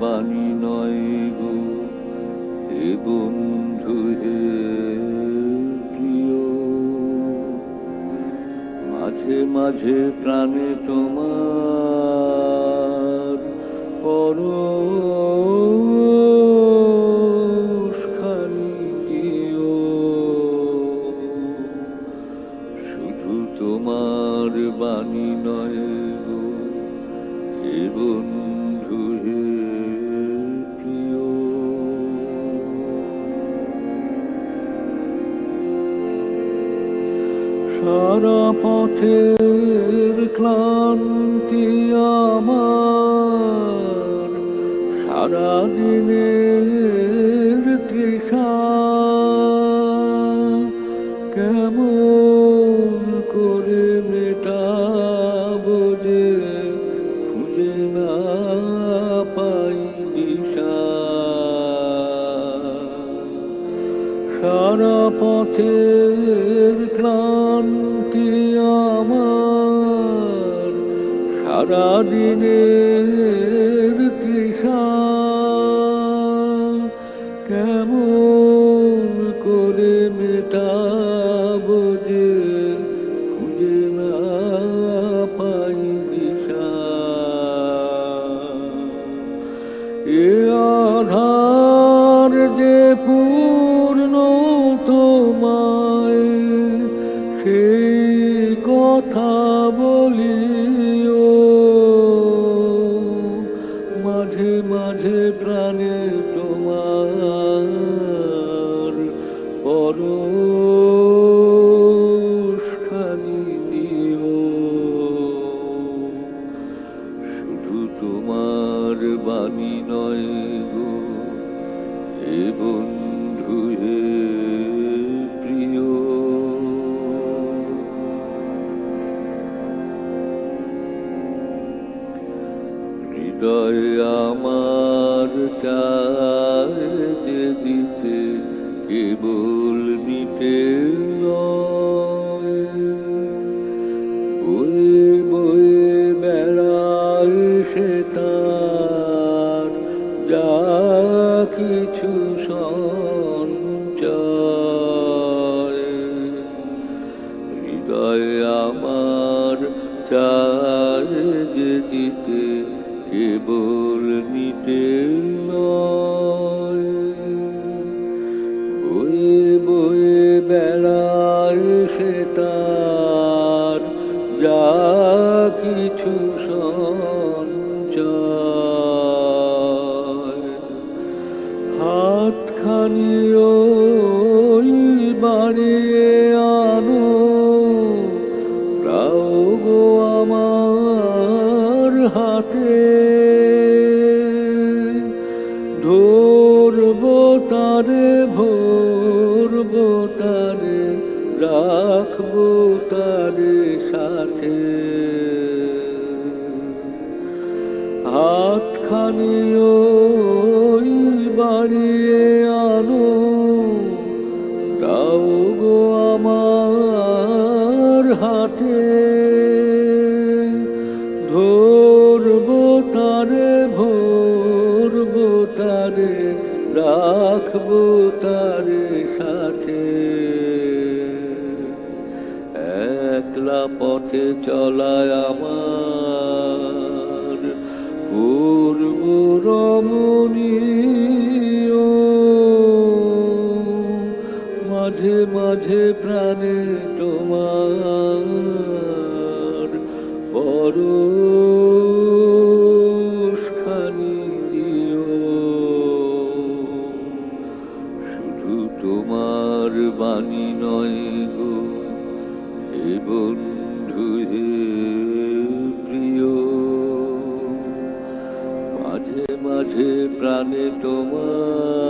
বাণী নয় গো, হে বন্ধু, হে প্রিয়। মাঝে মাঝে প্রাণে তোমার দিও। শুধু তোমার বাণী নয় সারা পথের ক্লান্তি আমার সারা দিনের সারা পথের ক্লান্তি আমার সারা দিনের তৃষা। কেমন করে মেটাবো যে পরশখানি দিও শুধু তোমার বাণী নয় গো হে বন্ধু প্রিয়। হৃদয় আমার চায় দিতে কেবল নয় বয়ে বয়ে বেড়ায় সে যা কিছু সঞ্চয়। হৃদয় আমার চায় যে দিতে কেবল বেড়ায় সে তার যা কিছু হাতখানি বাড়িয়ে আনো গো আমার হাতে। ধরবো তারে ভরবো তারে রাখব সাথে। হাতখানি ওই বাড়িয়ে আনো দাও গো আমার হাতে। রাখব তারে সাথে। একলা পথে চলায় আমার। পূর্ব রমণীয় মাঝে মাঝে প্রাণে তোমার পরশখানি বাণী নয় গো। হে বন্ধু, হে প্রিয়। মাঝে মাঝে প্রাণে তোমার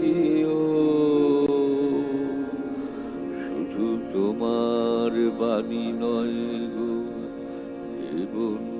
দিও। শুধু তোমার বাণী নয় গো, হে বন্ধু।